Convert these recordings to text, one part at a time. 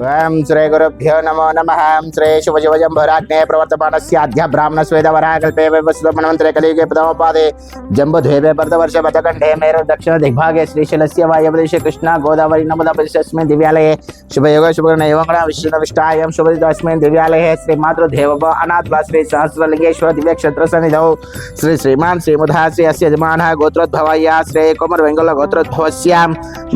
ओं श्री गुरुभ्यो नमो। नम श्री शुभजुभजंभराज्ञे प्रवर्तमान सध्या ब्राह्मण स्वेद वराकल्पे वस्तुमंत्रे कलियुगे प्रथमपादे जम्बुद्वे भरतवर्ष पथकंडे मेरु दक्षिण दिग्भागे श्रीशलस्य वायुप्रदेश कृष्ण गोदावरी नमदस्मिन् दिव्यालये शुभयोग शुभगण योगण विष्णु विष्टायं शुभस्मिन् दिव्यालये श्रीमातृदेव अनाथ श्री सहस्रलिङ्गेश्वर दिव्यक्षेत्र सन्निधौ श्री श्रीमान् श्रीमुधा श्री अस्य यजमानः गोत्रोद्भवय्या श्रे कुमर वेङ्गल गोत्रोद्भवस्यां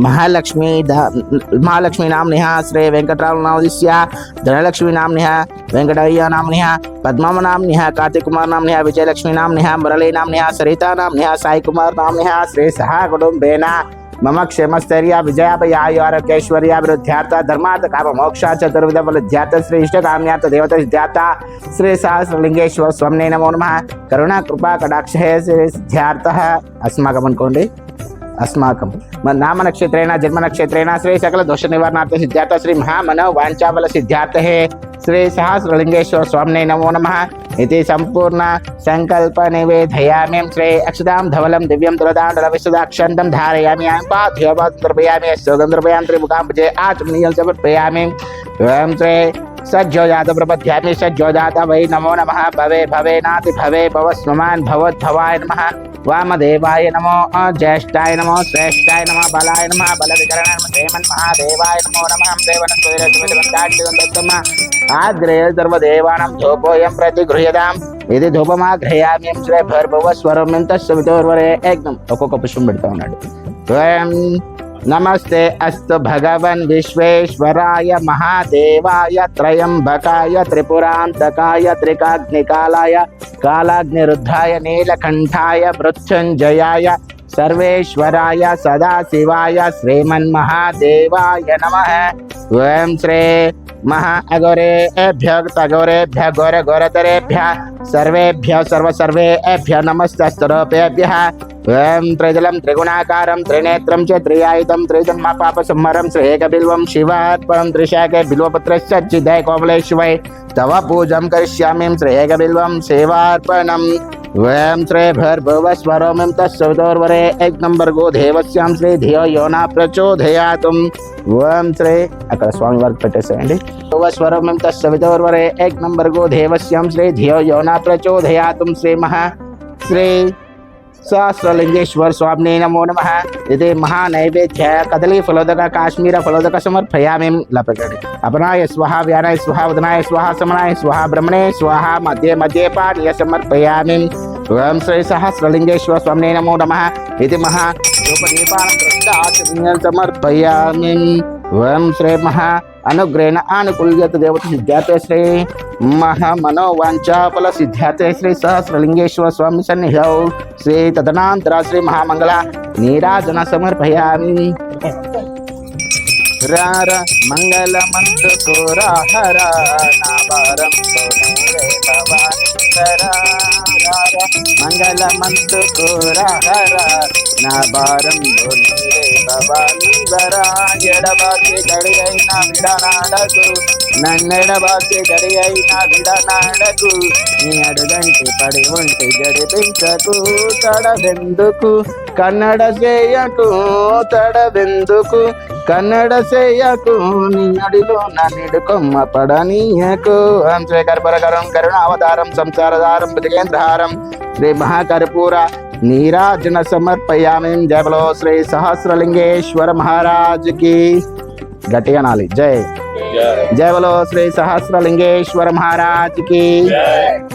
महालक्ष्मी महालक्ष्मीनाम्निहा श्रे वेङ्कट ध- महालक्ष्मी नाम्नः श्री वेंकटराव नामस्य धनलक्ष्मी नाम्नः वेंकटय्य नाम्नः पद्मम नाम्नः कार्तिक कुमार नाम्नः विजयलक्ष्मी नाम्नः मुरली नाम्नः सरिता नाम्नः साई कुमार नाम्नः श्री सह कुटुम्बेन मम क्षेमस्थैर्य विजयापयायु आरोग्यैश्वर्याभिवृद्ध्यार्थ धर्मार्थ काम मोक्ष चतुर्विध फलध्यात श्री इष्टकाम्यार्थ देवता सिद्ध्याता श्री सहस्रलिंगेश्वर स्वामी नमो नमः करुणा कृपा कटाक्ष श्री सिद्ध्यार्थः अस्माकम् అనుకోండి अस्माकं। म- नाम नक्षत्रेण जन्म नक्षत्रेण श्री निवारणार्थ सिद्ध्यार्थ, श्री महामनो वाञ्छाबल सिद्ध्यार्थ, श्री सहस्रलिंगेश्वर स्वामी नमो नमः। इति सम्पूर्ण संकल्प निवेदयामि श्री अक्षतां धवलं दिव्यं तुलदाण्डल विशुदाक्षन्तं धारयामि पाध्योपादं द्रपयामि सुगं द्रपयामि त्रिमुखां भजे आचमनीयं समर्पयामि। ओम श्री सज्जोजात प्रपद्यामि सज्जोजात वै नमो नमः। भवे भवे नाति, भवे भवस्वमान्, भवद्भवाय नमः। వామదేవాయ నమో జ్యేష్ఠాయ నమో శ్రేష్ఠాయ నమ బలాయ నమ బల విచరణేవాయ నమో నమ దేవన ఆగ్రేయ సర్వదేవానం ధూపోయం ప్రతి గృహ్యదాం ఇది ధూపమాగ్రయామ్యం శ్రే భర్భవ స్వరం ఎంత సవితోర్వరే ఏకం ఒక్కొక్క పుష్పం పెడతా ఉన్నాడు। नमस्ते अस्तु भगवन् विश्वेश्वराय महादेवाय त्रयम्बकाय त्रिपुरान्तकाय, त्रिकाग्निकालाय, कालाग्निरुद्धाय, नीलकण्ठाय, मृत्युञ्जयाय, सर्वेश्वराय, सदाशिवाय, श्रीमन्महादेवाय नमः। ॐ श्री महा अगोरेभ्य तगोरेभ्य गोर गोरतरेभ्यः सर्वेभ्य, सर्वसर्वेभ्य, नमस्तस्तरोपेभ्यः। సర్వేభ్య నమస్తస్తరూపేభ్య ఓం త్రిజలం త్రిగుణాకారం త్రినేత్రం చ త్రియాయుధం త్రిజన్మ పాప సంహరం శ్రేయకబిల్వం శివార్పణం త్రిశాఖే బిల్వపత్రశ్చిదయ కోమలేశ్వై తవ పూజం కరిష్యామి శ్రేయకబిల్వం శివార్పణం ఓం శ్రీ భర్భువస్వరోమిం తస్సవితోర్వరే ఏక్ నంబర్ గో దేవస్యాం శ్రీ ధియో యోనా ప్రచోదయాతుం ఓం శ్రీ అక్కడ స్వామి వారికి పెట్టేసేయండి భువస్వరోమిం తస్సవితోర్వరే ఏక్ నంబర్ గో దేవస్యాం శ్రీ ధియో యోనా ప్రచోదయాతుం శ్రీ మహా శ్రీ सहस्रलिंगेश्वर स्वामी नमो नमः। इति महानैवेद्य कदली फलोदक काश्मीर फलोदक समर्पयामि लपकटे अपनाय स्वाहा व्यानाय स्वाहा वदनाय स्वाहा समनाय स्वाहा मध्ये मध्ये पानीय समर्पयामि। ओम श्री सहस्रलिंगेश्वर स्वामी नमो नमः। इति महा धूपदीपानं समर्पयामि। ओम श्री महा अनुग्रहेण आनुकूल्यत देवता सिद्ध्याते श्री महामनोवाञ्छाफल सिद्ध्याते श्री सहस्रलिंगेश्वर स्वामी सन्निधौ श्री तदनान्तरा श्री महामङ्गला नीराजन समर्पयामि रार मङ्गलमन्तकोरा हर नावारं सोनूरे भवानी మంగళ మంగళమంతు ఘోర హర నా భారం భవాని వరా ఎడబాకి గడియైన విడనాడకు నన్నడ బాకి గడి అయినా అయిన విడనాడకు నీ అడుగంటి పడి ఉంటి గడిపించకు. తడవెందుకు? కన్నడ చేయకు తడవెందుకు? కన్నడ చేయకు నీ అడిలో నా కొమ్మ పడనీయకు. హంశ్వేకర్పరకరం కరుణ అవతారం సంసారధారం ప్రతికేంద్రహారం శ్రీ మహాకర్పూర నీరాజన సమర్పయామి. జయలో శ్రీ సహస్రలింగేశ్వర మహారాజుకి గట్టిగా నాలి. జై. जय बोलो श्री सहस्र लिंगेश्वर महाराज की।